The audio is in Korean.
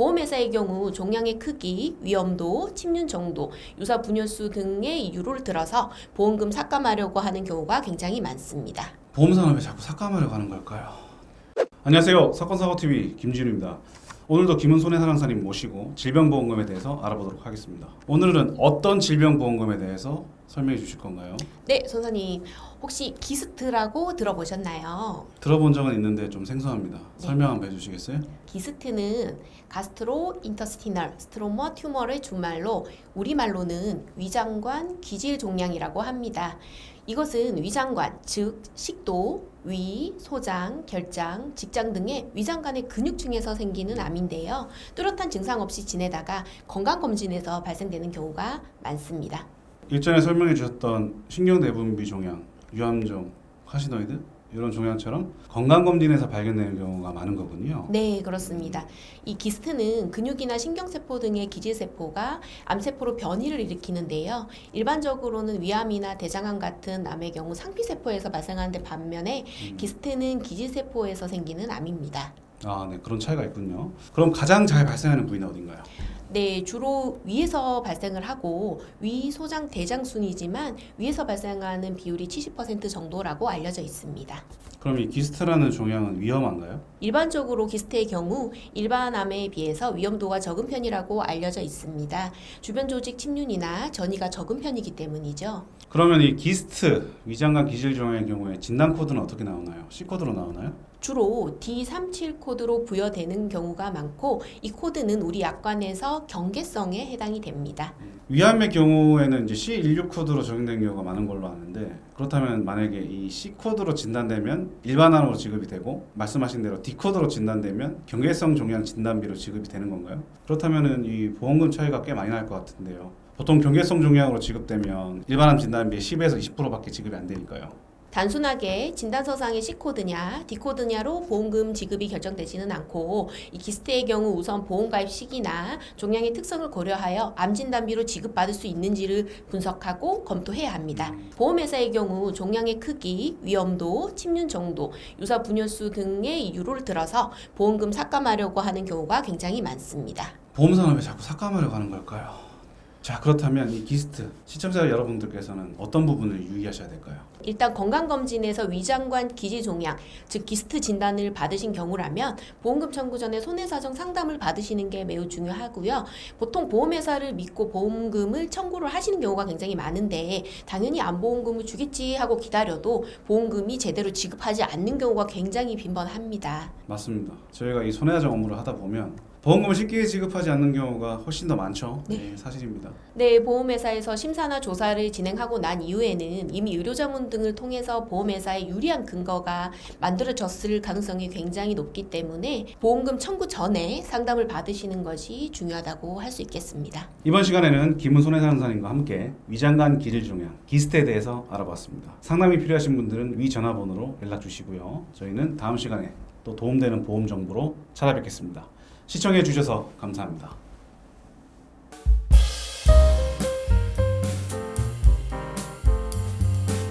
보험회사의 경우 종량의 크기, 위험도, 침륜 정도, 유사 분열수 등의 이유를 들어서 보험금 삭감하려고 하는 경우가 굉장히 많습니다. 보험사는 왜 자꾸 삭감하려고 하는 걸까요? 안녕하세요. 사건 사고TV 김진우입니다. 오늘도 김은 손해사랑사님 모시고 질병보험금에 대해서 알아보도록 하겠습니다. 오늘은 어떤 질병보험금에 대해서 설명해 주실 건가요? 네, 선생님. 혹시 기스트라고 들어보셨나요? 들어본 적은 있는데 좀 생소합니다. 네. 설명 한번 해주시겠어요? 기스트는 가스트로 인터스티널 스트로머 튜머의 준말로 우리말로는 위장관 기질 종양이라고 합니다. 이것은 위장관, 즉 식도, 위, 소장, 결장, 직장 등의 위장관의 근육층에서 생기는 암인데요. 뚜렷한 증상 없이 지내다가 건강검진에서 발생되는 경우가 많습니다. 일전에 설명해 주셨던 신경내분비 종양, 유암종, 카시노이드 이런 종양처럼 건강검진에서 발견되는 경우가 많은 거군요. 네, 그렇습니다. 이 기스트는 근육이나 신경세포 등의 기질세포가 암세포로 변이를 일으키는데요. 일반적으로는 위암이나 대장암 같은 암의 경우 상피세포에서 발생하는데 반면에 음. 기스트는 기질세포에서 생기는 암입니다. 아, 네 그런 차이가 있군요. 그럼 가장 잘 발생하는 부위는 어딘가요? 네, 주로 위에서 발생을 하고 위, 소장, 대장 순이지만 위에서 발생하는 비율이 70% 정도라고 알려져 있습니다. 그럼 이 기스트라는 종양은 위험한가요? 일반적으로 기스트의 경우 일반 암에 비해서 위험도가 적은 편이라고 알려져 있습니다. 주변 조직 침륜이나 전이가 적은 편이기 때문이죠. 그러면 이 기스트 위장관 기질 종양의 경우에 진단 코드는 어떻게 나오나요? C 코드로 나오나요? 주로 D37 코드로 부여되는 경우가 많고 이 코드는 우리 약관에서 경계성에 해당이 됩니다. 위암의 경우에는 이제 C16 코드로 적용된 경우가 많은 걸로 아는데 그렇다면 만약에 이 C 코드로 진단되면 일반암으로 지급이 되고 말씀하신 대로 D 코드로 진단되면 경계성 종양 진단비로 지급이 되는 건가요? 그렇다면은 이 보험금 차이가 꽤 많이 날 것 같은데요. 보통 경계성 종양으로 지급되면 일반암 진단비의 10에서 20%밖에 지급이 안 되니까요. 단순하게 진단서상의 C코드냐 D코드냐로 보험금 지급이 결정되지는 않고 이 기스트의 경우 우선 보험 가입 시기나 종양의 특성을 고려하여 암 진단비로 지급받을 수 있는지를 분석하고 검토해야 합니다. 보험회사의 경우 종양의 크기, 위험도, 침륜 정도, 유사 분열수 등의 이유를 들어서 보험금 삭감하려고 하는 경우가 굉장히 많습니다. 왜 자꾸 삭감하려고 하는 걸까요? 자 그렇다면 이 기스트 시청자 여러분들께서는 어떤 부분을 유의하셔야 될까요? 일단 건강검진에서 위장관 기지 종양, 즉 기스트 진단을 받으신 경우라면 보험금 청구 전에 손해사정 상담을 받으시는 게 매우 중요하고요. 보통 보험회사를 믿고 보험금을 청구를 하시는 경우가 굉장히 많은데 당연히 암보험금을 주겠지 하고 기다려도 보험금이 제대로 지급하지 않는 경우가 굉장히 빈번합니다. 맞습니다. 저희가 이 손해배상 업무를 하다 보면 보험금을 쉽게 지급하지 않는 경우가 훨씬 더 많죠. 네, 사실입니다. 네, 보험회사에서 심사나 조사를 진행하고 난 이후에는 이미 의료자문 등을 통해서 보험회사에 유리한 근거가 만들어졌을 가능성이 굉장히 높기 때문에 보험금 청구 전에 상담을 받으시는 것이 중요하다고 할 수 있겠습니다. 이번 시간에는 김은 손해상사님과 함께 위장관 기질 종양 기스트에 대해서 알아봤습니다. 상담이 필요하신 분들은 위 전화번호로 연락 주시고요. 저희는 다음 시간에 또 도움되는 보험 정보로 찾아뵙겠습니다. 시청해 주셔서 감사합니다.